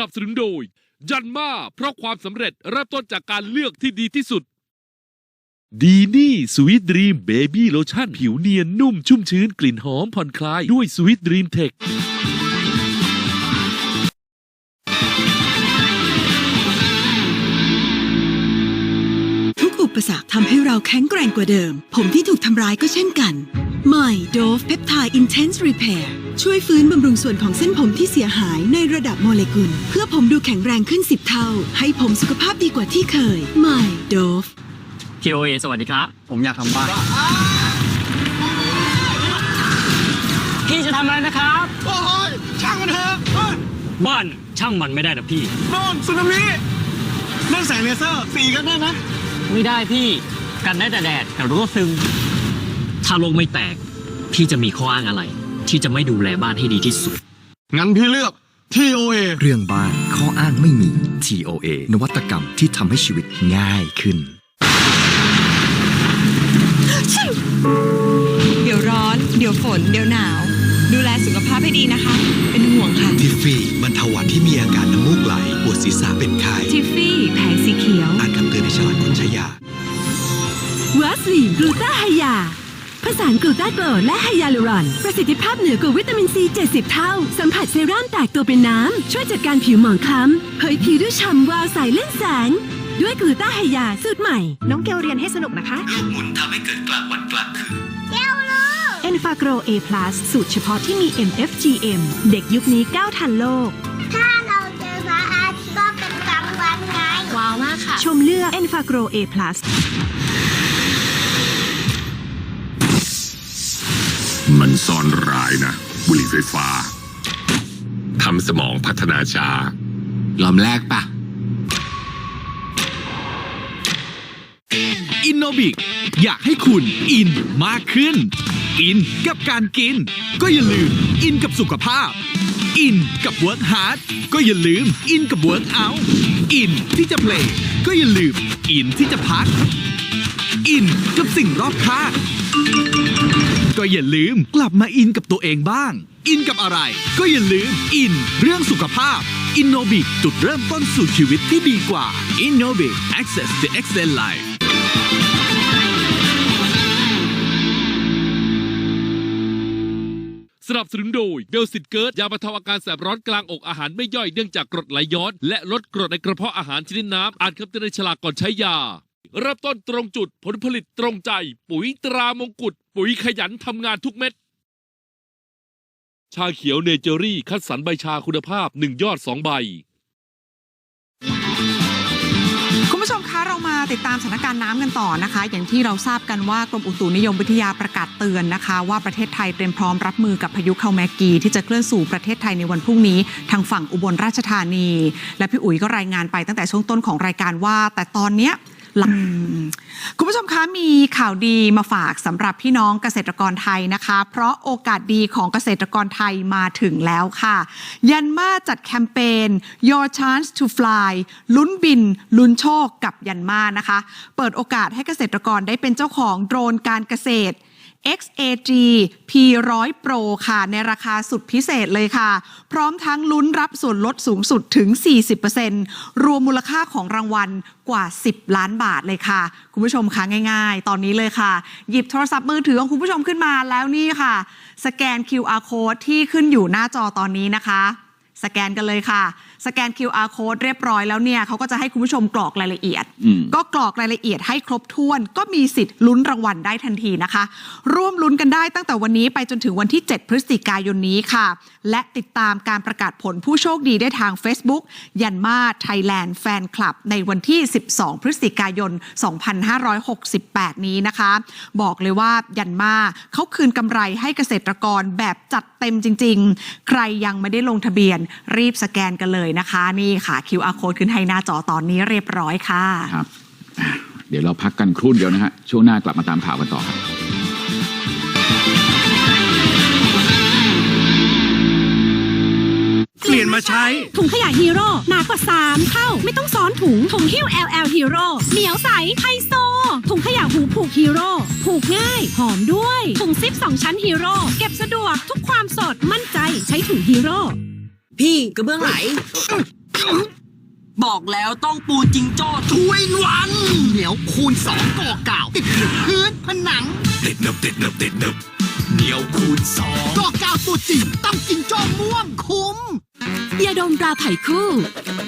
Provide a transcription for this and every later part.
นับสนุนโดย ยันมาเพราะความสำเร็จเริ่มต้นจากการเลือกที่ดีที่สุด ดีนี่สวีทดรีมเบบี้โลชั่นผิวเนียนนุ่มชุ่มชื้นกลิ่นหอมผ่อนคลายด้วยสวีทดรีมเทคทุกอุปสรรคทำให้เราแข็งแกร่งกว่าเดิม ผมที่ถูกทำร้ายก็เช่นกัน ใหม่ Dove Peptide Intense Repair ช่วยฟื้นบำรุงส่วนของเส้นผมที่เสียหายในระดับโมเลกุล เพื่อผมดูแข็งแรงขึ้น 10 เท่า ให้ผมสุขภาพดีกว่าที่เคย ใหม่ Dove KOA สวัสดีครับ ผมอยากทำบ้านพี่จะทำอะไรนะครับ โอ้ยช่างมันเถอะเฮ้ยบ้านช่างมันไม่ได้นะพี่โน่นสึนามินั่นแสงเลเซอร์สีกันได้ไหมไม่ได้พี่กันได้แต่แดดกับรั่วซึมถ้าโลกไม่แตก พี่จะมีข้ออ้างอะไร ที่จะไม่ดูแลบ้านให้ดีที่สุด งั้นพี่เลือก TOA เรื่องบ้านข้ออ้างไม่มี TOA นวัตกรรมที่ทำให้ชีวิตง่ายขึ้น เดี๋ยวร้อน เดี๋ยวฝน เดี๋ยวหนาว ดูแลสุขภาพให้ดีนะคะ เป็นห่วงค่ะ ทิฟฟี่บรรเทาหวัดที่มีอาการน้ำมูกไหล ปวดศีรษะเป็นไข้ทิฟฟี่แผงสีเขียว อ่านคำเตือนในฉลากคนใช้ยา วัสลีนกลูตาไฮยา ผสานกลูตาโกรดและไฮยาลูรอน ประสิทธิภาพเหนือกว่าวิตามินซี 70 เท่า สัมผัสเซรั่มแตกตัวเป็นน้ำ ช่วยจัดการผิวหมองคล้ำเผยผิวด้วยฉ่ำวาวใสเล่นแสง ด้วยกลูตาไฮยาสูตรใหม่ น้องเกลเรียนให้สนุกนะคะหมุนทำให้เกิดกลางวันกลางคืน e n f a g r o A+ สูตรเฉพาะที่มี MFGM เด็กยุคนี้ก้าวทันโลกถ้าเราเจอพระอาทิตย์ก็เป็นกลางวันไงว้าวมากค่ะชมเลือก e n f a g r o A+ มันซ่อนร้ายนะ บุหรี่ไฟฟ้าทำสมองพัฒนาช้า ลอมแรกปะอินโนบิกอยากให้คุณอินมากขึ้น อินกับการกิน ก็อย่าลืมอินกับสุขภาพ อินกับ Work Hard ก็อย่าลืมอินกับ Work Out อินที่จะเพลงก็อย่าลืมอินที่จะพัก อินกับสิ่งรอบข้าง ก็อย่าลืมกลับมาอินกับตัวเองบ้าง อินกับอะไร ก็อย่าลืมอิน เรื่องสุขภาพอินโนบิจุดเริ่มต้นสู่ชีวิตที่ดีกว่าอินโนบิ access the Excel Life สนับสนุนโดยเบลสิตเกิร์ดยาบรรเทาอาการแสบร้อนกลางอกอาหารไม่ย่อยเนื่องจากกรดไหลย้อน และลดกรดในกระเพาะอาหารชนิดน้ำอ่านคำเตือนในฉลากก่อนใช้ยา เริ่มต้นตรงจุดผลผลิตตรงใจ ปุ๋ยตรามงกุฎปุ๋ยขยันทำงานทุกเม็ด ชาเขียวเนเจอรี่ คัดสรรใบชาคุณภาพ 1 ยอด 2 ใบ คุณผู้ชมคะเรามาติดตามสถานการณ์น้ำกันต่อนะคะ อย่างที่เราทราบกันว่ากรมอุตุนิยมวิทยาประกาศเตือนนะคะ ว่าประเทศไทยเตรียมพร้อมรับมือกับพายุเข้าแมกีที่จะเคลื่อนสู่ประเทศไทยในวันพรุ่งนี้ ทางฝั่งอุบลราชธานี และพี่อุ๋ยก็รายงานไปตั้งแต่ช่วงต้นของรายการว่า แต่ตอนเนี้ย หลังคุณผู้ชมคะมีข่าวดีมาฝากสำหรับพี่น้องเกษตรกรไทยนะคะ เพราะโอกาสดีของเกษตรกรไทยมาถึงแล้วค่ะ ยันมาจัดแคมเปญ Your Chance to Fly ลุ้นบิน ลุ้นโชคกับยันมานะคะ เปิดโอกาสให้เกษตรกรได้เป็นเจ้าของโดรนการเกษตร XAG P100 Pro ค่ะ ในราคาสุดพิเศษเลยค่ะ พร้อมทั้งลุ้นรับส่วนลดสูงสุดถึง 40%รวมมูลค่าของรางวัลกว่า 10 ล้านบาทเลยค่ะ คุณผู้ชมคะง่าย ๆ ตอนนี้เลยค่ะ หยิบโทรศัพท์มือถือของคุณผู้ชมขึ้นมาแล้วนี่ค่ะ สแกน QR code ที่ขึ้นอยู่หน้าจอตอนนี้นะคะสแกนกันเลยค่ะ สแกน QR code เรียบร้อยแล้วเนี่ยเขาก็จะให้คุณผู้ชมกรอกรายละเอียดก็กรอกรายละเอียดให้ครบถ้วน ก็มีสิทธิ์ลุ้นรางวัลได้ทันทีนะคะ ร่วมลุ้นกันได้ตั้งแต่วันนี้ไปจนถึงวันที่ 7 พฤศจิกายนนี้ค่ะ และติดตามการประกาศผลผู้โชคดีได้ทาง Facebook ยันมาไทยแลนด์แฟนคลับในวันที่ 12 พฤศจิกายน 2568 นี้นะคะ บอกเลยว่ายันมาเขาคืนกำไรให้เกษตรกรแบบจัดเต็มจริง ๆ ใครยังไม่ได้ลงทะเบียนรีบสแกนกันเลยนะคะ นี่ค่ะ QR code ขึ้นให้หน้าจอตอนนี้เรียบร้อยค่ะครับอะเดี๋ยวเราพักกันครู่เดียวนะฮะช่วงหน้ากลับมาตามข่าวกันต่อครับเปลี่ยนมาใช้ถุงขยะฮีโร่หนากว่า 3 เท่า ไม่ต้องซ้อนถุง ถุงหิ้ว LL Hero เหนียวใสไฮโซ ถุงขยะหูผูกฮีโร่ผูกง่าย หอมด้วย ถุงซิป 2 ชั้นฮีโร่เก็บสะดวกทุกความสดมั่นใจใช้ถุงฮีโร่พี่กระเบื้องไหล บอกแล้วต้องปูจิงโจ้ทุยวัน เหนียวคูณสองก่อกาว ติดถึงพื้นผนัง ติดเนึบติดเนึบติดเนึบเหนียวคูณสองก่อกาวตัวจริงต้องกินจ้อม่วงคุ้มยาดมตราไผ่คู่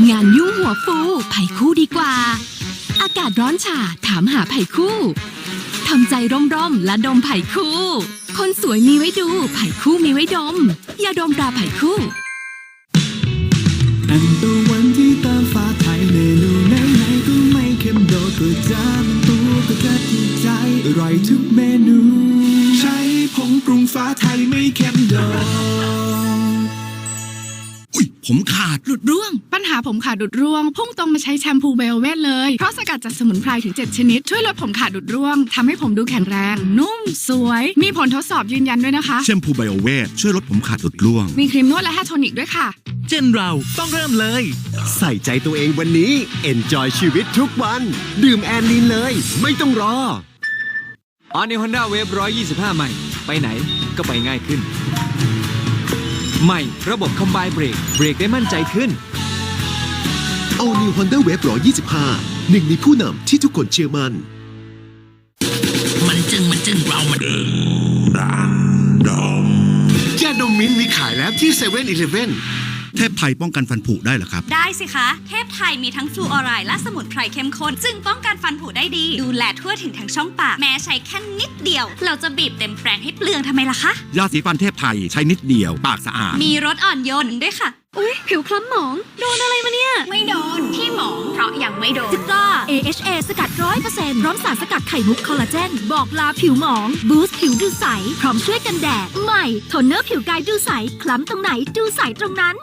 งานยุ่งหัวฟูไผ่คู่ดีกว่า อากาศร้อนฉาถามหาไผ่คู่ทำใจร่มๆและดมไผ่คู่ คนสวยมีไว้ดูไผ่คู่มีไว้ดมยาดมตราไผ่คู่อันตะวัน ที่ตามฟ้าไทยเมนูไหนไหนๆก็ไม่เค็มโดดก็จานตัวก็จะถูกใจอร่อยทุกเมนู ใช้ผงปรุงฟ้าไทยไม่เค็มโดดอุ้ยผมขาด หลุดร่วง ปัญหาผมขาดหลุดร่วง พุ่งตรงมาใช้แชมพูเบลเวทเลย เพราะสกัดจากสมุนไพรถึง 7 ชนิด ช่วยลดผมขาดหลุดร่วงทำให้ผมดูแข็งแรง นุ่ม สวย มีผลทดสอบยืนยันด้วยนะคะ แชมพูไบโอเวทช่วยลดผมขาดหลุดร่วง มีครีมนวดและแฮร์โทนิกด้วยค่ะ เจนเราต้องเริ่มเลย ใส่ใจตัวเองวันนี้ Enjoy ชีวิตทุกวัน ดื่มแอนลีนเลย ไม่ต้องรอ ออนในฮอนด้าเวฟ125 ใหม่ ไปไหนก็ไปง่ายขึ้น ใหม่ระบบคอมไบเบรกเบรกได้มั่นใจขึ้น All New Honda Wave 125 หนึ่งในผู้นำที่ทุกคนเชื่อมั่น มันจึงมันจึงเรามันยาดมมิ้นท์มีขายแล้วที่เซเว่นอีเลฟเว่น เทพไทยป้องกันฟันผุได้เหรอครับ ได้สิคะ เทพไทยมีทั้งฟลูออไรด์และสมุนไพรเข้มข้นซึ่งป้องกันฟันผุได้ดี ดูแลทั่วถึงทั้งช่องปาก แม้ใช้แค่นิดเดียว เราจะบีบเต็มแปรงให้เปลืองทำไมล่ะคะ ยาสีฟันเทพไทยใช้นิดเดียว ปากสะอาด มีรสอ่อนโยนด้วยค่ะ อุ้ยผิวคล้ำหมอง โดนอะไรมาเนี่ย ไม่โดน ที่หมองเพราะยังไม่โดนจิก้า AHA สกัดร้อยเปอร์เซ็นต์พร้อมสารสกัดไข่มุกคอลลาเจน บอกลาผิวหมอง บูสต์ผิวดูใส พร้อมช่วยกันแดด ใหม่ โทนเนอร์ผิวกายดูใส คล้ำตรงไหนดูใสตรงนั้น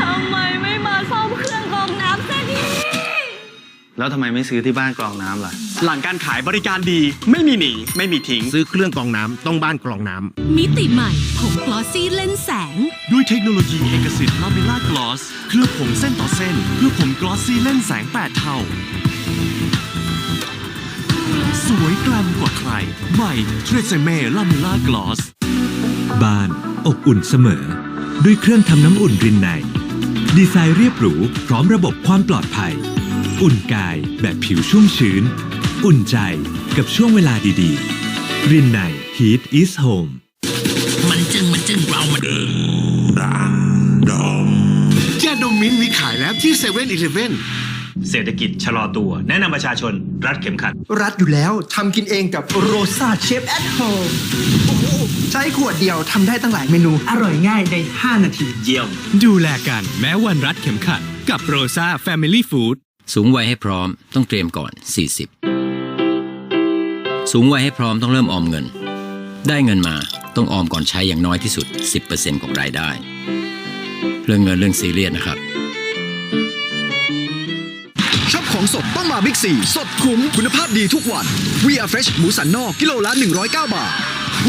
ทำไมไม่มาซ่อมเครื่องกรองน้ำเส้นนี้แล้วทำไมไม่ซื้อที่บ้านกรองน้ำล่ะ หลังการขายบริการดีไม่มีหนีไม่มีทิ้ง ซื้อเครื่องกรองน้ำต้องบ้านกรองน้ำมิติใหม่ ผมกลอสซี่เล่นแสง ด้วยเทคโนโลยีเอกสิทธิ์ลาเมล่ากลอสเคลือบผมเส้นต่อเส้น เพื่อผมกลอสซี่เล่นแสง 8 เท่า สวยกลั่นกว่าใคร ใหม่เทรเซเม่ลาเมล่ากลอส บ้าน อบอุ่นเสมอ ด้วยเครื่องทำน้ำอุ่นรินใน ดีไซน์เรียบหรูพร้อมระบบความปลอดภัย อุ่นกายแบบผิวชุ่มชื้น อุ่นใจกับช่วงเวลาดีๆ รินใน Heat is Home มันจึงมันจึงเรามันยาดมมิ้นท์มีขายแล้วที่เซเว่นอีเลฟเว่นเศรษฐกิจชะลอตัว แนะนำประชาชนรัดเข็มขัด รัดอยู่แล้วทำกินเองกับโรซาเชฟแอทโฮมโอ้โห ใช้ขวดเดียวทำได้ตั้งหลายเมนู อร่อยง่ายใน 5 นาที เยี่ยม ดูแลกันแม้วันรัดเข็มขัด กับโรซา Family Food สูงวัยให้พร้อมต้องเตรียมก่อน 40 สูงวัยให้พร้อมต้องเริ่มออมเงิน ได้เงินมาต้องออมก่อนใช้อย่างน้อยที่สุด 10%ของรายได้ เรื่องเงินเรื่องซีเรียสนะครับชอบของสดต้องมาบิ๊กซี สดคุ้มคุณภาพดีทุกวัน We are fresh หมูสันนอกกิโลละ 109 บาท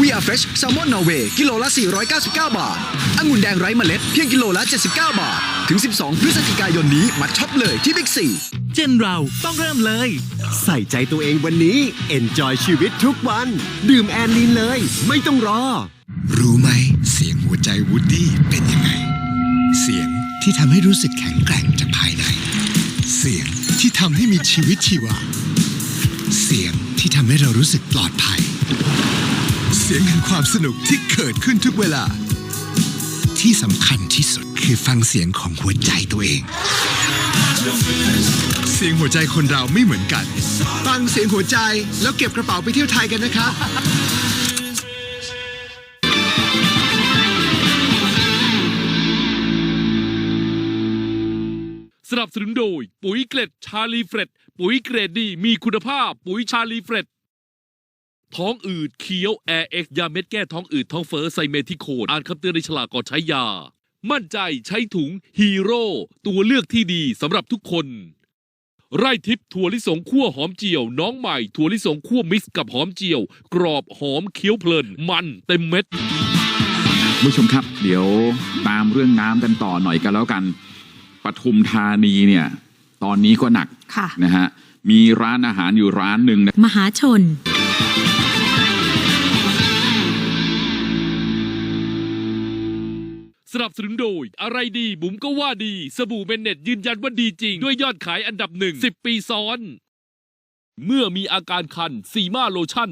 We are fresh แซลมอนนอร์เวย์กิโลละ 499 บาท องุ่นแดงไร้เมล็ดเพียงกิโลละ 79 บาท ถึง 12 พฤศจิกายนนี้มาช็อปเลยที่บิ๊กซีเจนเราต้องเริ่มเลย ใส่ใจตัวเองวันนี้ Enjoy ชีวิตทุกวัน ดื่มแอนลีนเลย ไม่ต้องรอ รู้ไหม เสียงหัวใจวูดดี้เป็นยังไง เสียงที่ทำให้รู้สึกแข็งแกร่งจากภายใน เสียงที่ทำให้มีชีวิตชีวา เสียงที่ทำให้เรารู้สึกปลอดภัยเสียงแห่งความสนุกที่เกิดขึ้นทุกเวลา ที่สำคัญที่สุดคือฟังเสียงของหัวใจตัวเอง เสียงหัวใจคนเราไม่เหมือนกัน ฟังเสียงหัวใจแล้วเก็บกระเป๋าไปเที่ยวไทยกันนะครับสนับสนุนโดย ปุ๋ยเกล็ดชาลีเฟรดปุ๋ยเกรดดีมีคุณภาพปุ๋ยชาลีเฟรด ท้องอืดเคี้ยวแอร์เอ็กยาเม็ดแก้ท้องอืดท้องเฟ้อไซเมทิโคนอ่านคำเตือนในฉลากก่อนใช้ยา มั่นใจใช้ถุงฮีโร่ตัวเลือกที่ดีสำหรับทุกคน ไร่ทิพย์ถั่วลิสงคั่วหอมเจียว น้องใหม่ถั่วลิสงคั่วมิกซ์กับหอมเจียว กรอบหอมเคี้ยวเพลิน มันเต็มเม็ดผู้ชมครับ เดี๋ยวตามเรื่องน้ำกันต่อหน่อยกันแล้วกันปทุมธานีเนี่ย ตอนนี้ก็หนักค่ะนะฮะมีร้านอาหารอยู่ร้านหนึ่งนะมหาชน สนับสนุนโดย อะไรดีบุ๋มก็ว่าดี สบู่เบนเน็ตยืนยันว่าดีจริง ด้วยยอดขายอันดับหนึ่งสิบปีซ้อน เมื่อมีอาการคันซีมาโลชั่น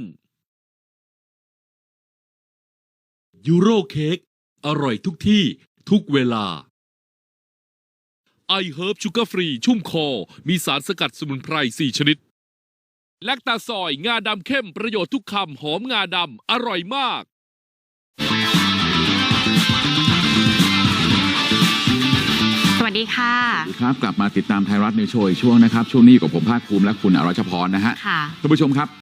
ยูโรเค้กอร่อยทุกที่ทุกเวลาไอเฮิร์บชูการ์ฟรีชุ่มคอ มีสารสกัดสมุนไพร 4 ชนิด แลคตาซอย งาดำเข้มประโยชน์ทุกคำ หอมงาดำ อร่อยมาก ดีค่ะ ครับกลับมาติดตามไทยรัฐในโชว์อีกช่วงนะครับ ช่วงนี้อยู่กับผมภาคภูมิและคุณอรัชพรนะฮะค่ะท่านผู้ชมครับ